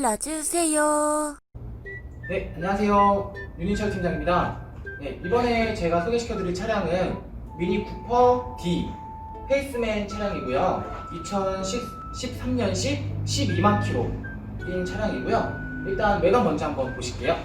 불러주세요. 네, 안녕하세요. 윤인철 팀장입니다. 네, 이번에 제가 소개시켜드릴 차량은 미니 쿠퍼 D 페이스맨 차량이고요. 2013년식 12만 킬로인 차량이고요. 일단 외관 먼저 한번 보실게요.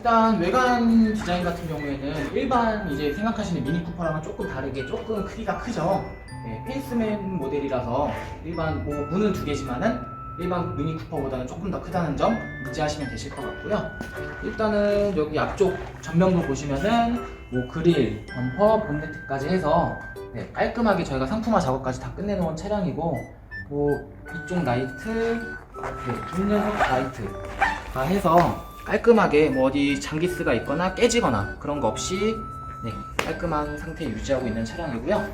일단 외관 디자인 같은 경우에는 일반 이제 생각하시는 미니 쿠퍼랑은 조금 다르게 조금 크기가 크죠. 네, 페이스맨 모델이라서 일반 뭐 문은 두 개지만은 일반 미니 쿠퍼보다는 조금 더 크다는 점 인지하시면 되실 것 같고요. 일단은 여기 앞쪽 전면부 보시면은 뭐 그릴, 범퍼, 본네트까지 해서 네, 깔끔하게 저희가 상품화 작업까지 다 끝내놓은 차량이고 뭐 이쪽 라이트, 네, 뒷녀석 라이트가 해서 깔끔하게 뭐 어디 장기스가 있거나 깨지거나 그런 거 없이 네, 깔끔한 상태 유지하고 있는 차량이고요.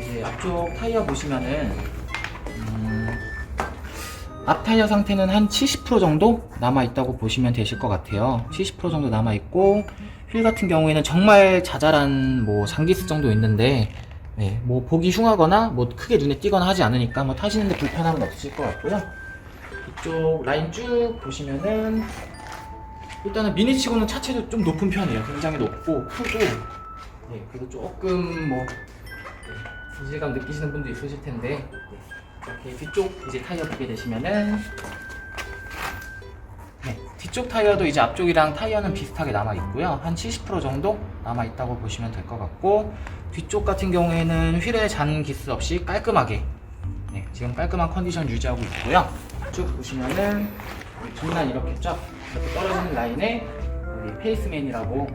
이제 앞쪽 타이어 보시면은 음, 앞 타이어 상태는 한 70% 정도 남아 있다고 보시면 되실 것 같아요. 70% 정도 남아 있고 휠 같은 경우에는 정말 자잘한 뭐 장기스 정도 있는데 네, 뭐 보기 흉하거나 뭐 크게 눈에 띄거나 하지 않으니까 뭐 타시는데 불편함은 없으실 것 같고요. 이쪽 라인 쭉 보시면은 일단은 미니치고는 차체도 좀 높은 편이에요. 굉장히 높고 크고 네, 그래서 조금 뭐 네, 이질감 느끼시는 분도 있으실 텐데 네, 이렇게 뒤쪽 이제 타이어 보게 되시면은 네, 뒤쪽 타이어도 이제 앞쪽이랑 타이어는 비슷하게 남아 있고요. 한 70% 정도 남아 있다고 보시면 될 것 같고 뒤쪽 같은 경우에는 휠에 잔 기스 없이 깔끔하게 네, 지금 깔끔한 컨디션 유지하고 있고요. 쭉 보시면은 뒷난 이렇게 쫙 이렇게 떨어지는 라인에 우리 페이스맨이라고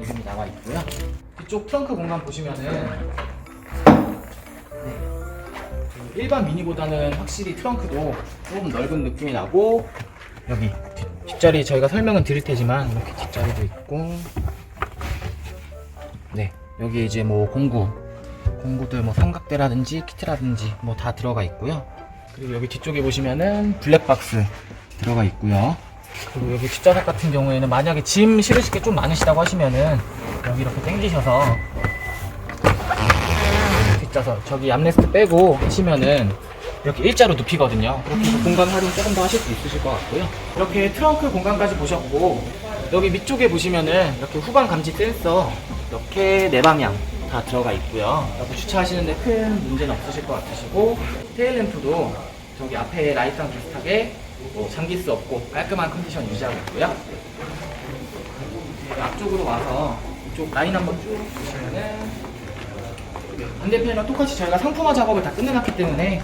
이름이 나와 있고요. 뒤쪽 트렁크 공간 보시면은 네, 그 일반 미니보다는 확실히 트렁크도 조금 넓은 느낌이 나고 여기 뒷- 뒷자리 저희가 설명은 드릴 테지만 이렇게 뒷자리도 있고 네 여기 이제 뭐 공구 공구들 뭐 삼각대라든지 키트라든지 뭐 다 들어가 있고요. 그리고 여기 뒤쪽에 보시면은 블랙박스 들어가 있고요. 그리고 여기 뒷좌석 같은 경우에는 만약에 짐 실으실 게 좀 많으시다고 하시면은 여기 이렇게 당기셔서 뒷좌석 저기 암레스트 빼고 하시면은 이렇게 일자로 눕히거든요. 그렇게 해서 공간 활용 조금 더 하실 수 있으실 것 같고요. 이렇게 트렁크 공간까지 보셨고 여기 밑쪽에 보시면은 이렇게 후방 감지 센서 이렇게 네 방향 다 들어가 있고요. 이렇게 주차하시는데 큰 문제는 없으실 것 같으시고 테일램프도 저기 앞에 라이트랑 비슷하게 뭐 잠길 수 없고 깔끔한 컨디션 유지하고 있고요. 이제 앞쪽으로 와서 이쪽 라인 한번 쭉 보시면은 반대편이랑 똑같이 저희가 상품화 작업을 다 끝내놨기 때문에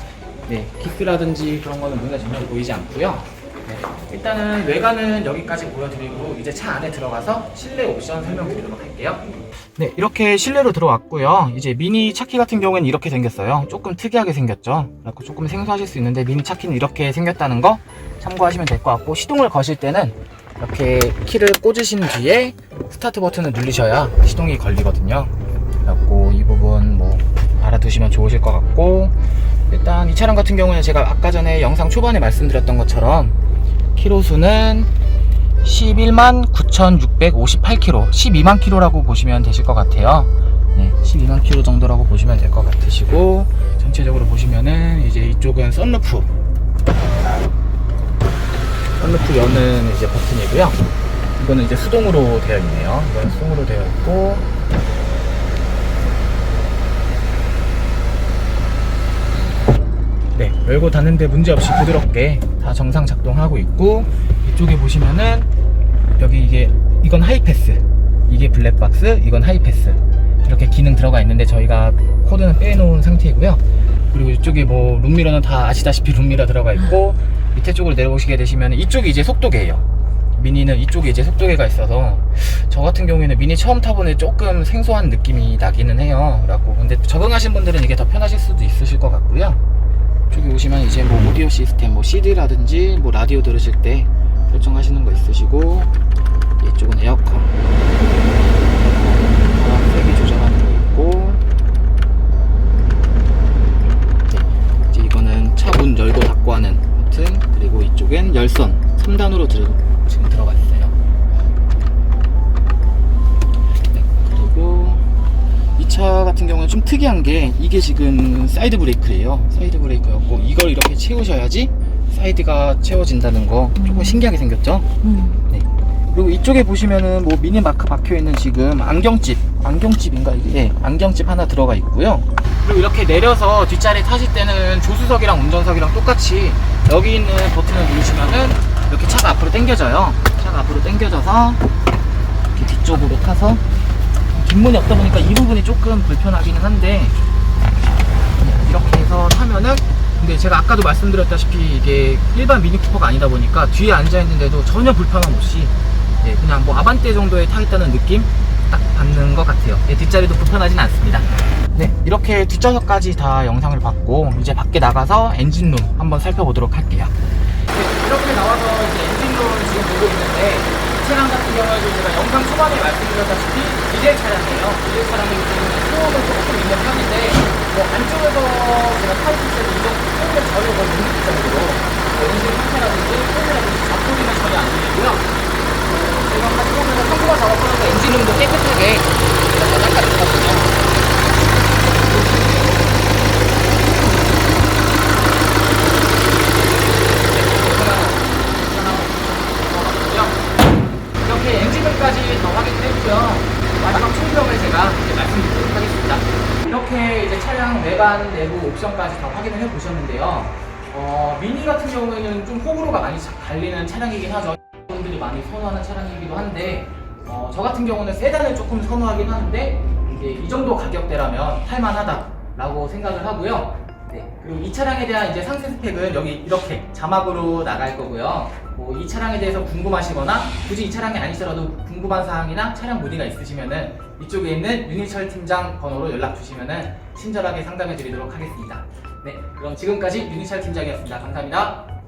네, 기스라든지 그런 거는 눈에 전혀 보이지 않고요. 네, 일단은 외관은 여기까지 보여드리고 이제 차 안에 들어가서 실내 옵션 설명드리도록 할게요. 네, 이렇게 실내로 들어왔고요. 이제 미니 차키 같은 경우에는 이렇게 생겼어요. 조금 특이하게 생겼죠. 그래서 조금 생소하실 수 있는데 미니 차키는 이렇게 생겼다는 거 참고하시면 될 것 같고 시동을 거실 때는 이렇게 키를 꽂으신 뒤에 스타트 버튼을 누르셔야 시동이 걸리거든요. 그래갖고 이 부분 뭐 알아두시면 좋으실 것 같고 일단 이 차량 같은 경우는 제가 아까 전에 영상 초반에 말씀드렸던 것처럼 키로수는 11만 9,658km, 12만 km라고 보시면 되실 것 같아요. 네, 12만 km 정도라고 보시면 될 것 같으시고 전체적으로 보시면은 이제 이쪽은 썬루프 썬루프 여는 이제 버튼이고요. 이거는 이제 수동으로 되어 있네요. 이건 수동으로 되어 있고 네, 열고 닫는데 문제없이 부드럽게 다 정상 작동하고 있고 이쪽에 보시면은 여기 이게 이건 하이패스. 이게 블랙박스 이건 하이패스. 이렇게 기능 들어가 있는데 저희가 코드는 빼놓은 상태이고요. 그리고 이쪽에 뭐 룸미러는 다 아시다시피 룸미러 들어가 있고 밑에 쪽으로 내려오시게 되시면 이쪽이 이제 속도계예요. 미니는 이쪽에 이제 속도계가 있어서 저 같은 경우에는 미니 처음 타보는 조금 생소한 느낌이 나기는 해요. 그래갖고. 근데 적응하신 분들은 이게 더 편하실 수도 있으실 것 같고요 저기 오시면 이제 뭐 오디오 시스템, 뭐 CD라든지 뭐 라디오 들으실 때 설정하시는 거 있으시고 이쪽은 에어컨, 바람 세기 조절하는 거 있고 문 열고 닫고 하는 버튼 그리고 이쪽엔 열선 3단으로 들, 지금 들어가 있어요. 네, 그리고 이 차 같은 경우는 좀 특이한 게 이게 지금 사이드 브레이크예요. 사이드 브레이크였고 이걸 이렇게 채우셔야지 사이드가 채워진다는 거 조금 신기하게 생겼죠? 음. 네. 그리고 이쪽에 보시면은 뭐 미니 마크 박혀 있는 지금 안경집, 안경집인가 이게 예, 안경집 하나 들어가 있고요. 그리고 이렇게 내려서 뒷자리 타실 때는 조수석이랑 운전석이랑 똑같이 여기 있는 버튼을 누르시면은 이렇게 차가 앞으로 당겨져요. 차가 앞으로 당겨져서 이렇게 뒤쪽으로 타서 뒷문이 없다 보니까 이 부분이 조금 불편하기는 한데 이렇게 해서 타면은 근데 제가 아까도 말씀드렸다시피 이게 일반 미니쿠퍼가 아니다 보니까 뒤에 앉아 있는데도 전혀 불편함 없이 예, 그냥 뭐 아반떼 정도에 타 있다는 느낌 딱 받는 것 같아요. 예, 뒷자리도 불편하진 않습니다. 네, 이렇게 뒷좌석까지 다 영상을 봤고 이제 밖에 나가서 엔진룸 한번 살펴보도록 할게요. 네, 이렇게 나와서 이제 엔진룸을 지금 보고 있는데 이 차량 같은 경우에도 제가 영상 초반에 말씀드렸다시피 디젤 차량이에요. 디젤 차량이기 때문에 소음은 조금 있는 편인데 뭐 안쪽에서 제가 때도 이런 소음을 전혀 거의 못 느낄 정도로 뭐 엔진 상태라든지 소음이라든지 잡소리는 전혀 안 들리고요. 어, 제가 가지고 있는 청소가 작업하면서 엔진룸도 깨끗하게 제가 다 닦아줬거든요. 이렇게 엔진룸까지 다 확인을 했고요. 마지막 총평을 제가 이제 말씀드리도록 하겠습니다. 이제 차량 외관 내부 옵션까지 다 확인을 해보셨는데요. 어, 미니 같은 경우에는 좀 호불호가 많이 자- 갈리는 차량이긴 하죠. 분들이 많이 선호하는 차량이기도 한데 어, 저 같은 경우는 세단을 조금 선호하긴 하는데 이게 이 정도 가격대라면 탈만하다라고 생각을 하고요. 네, 그리고 이 차량에 대한 이제 상세 스펙은 여기 이렇게 자막으로 나갈 거고요. 뭐 이 차량에 대해서 궁금하시거나 굳이 이 차량이 아니시더라도 궁금한 사항이나 차량 문의가 있으시면은 이쪽에 있는 윤희철 팀장 번호로 연락 주시면은 친절하게 상담해 드리도록 하겠습니다. 네, 그럼 지금까지 윤희철 팀장이었습니다. 감사합니다.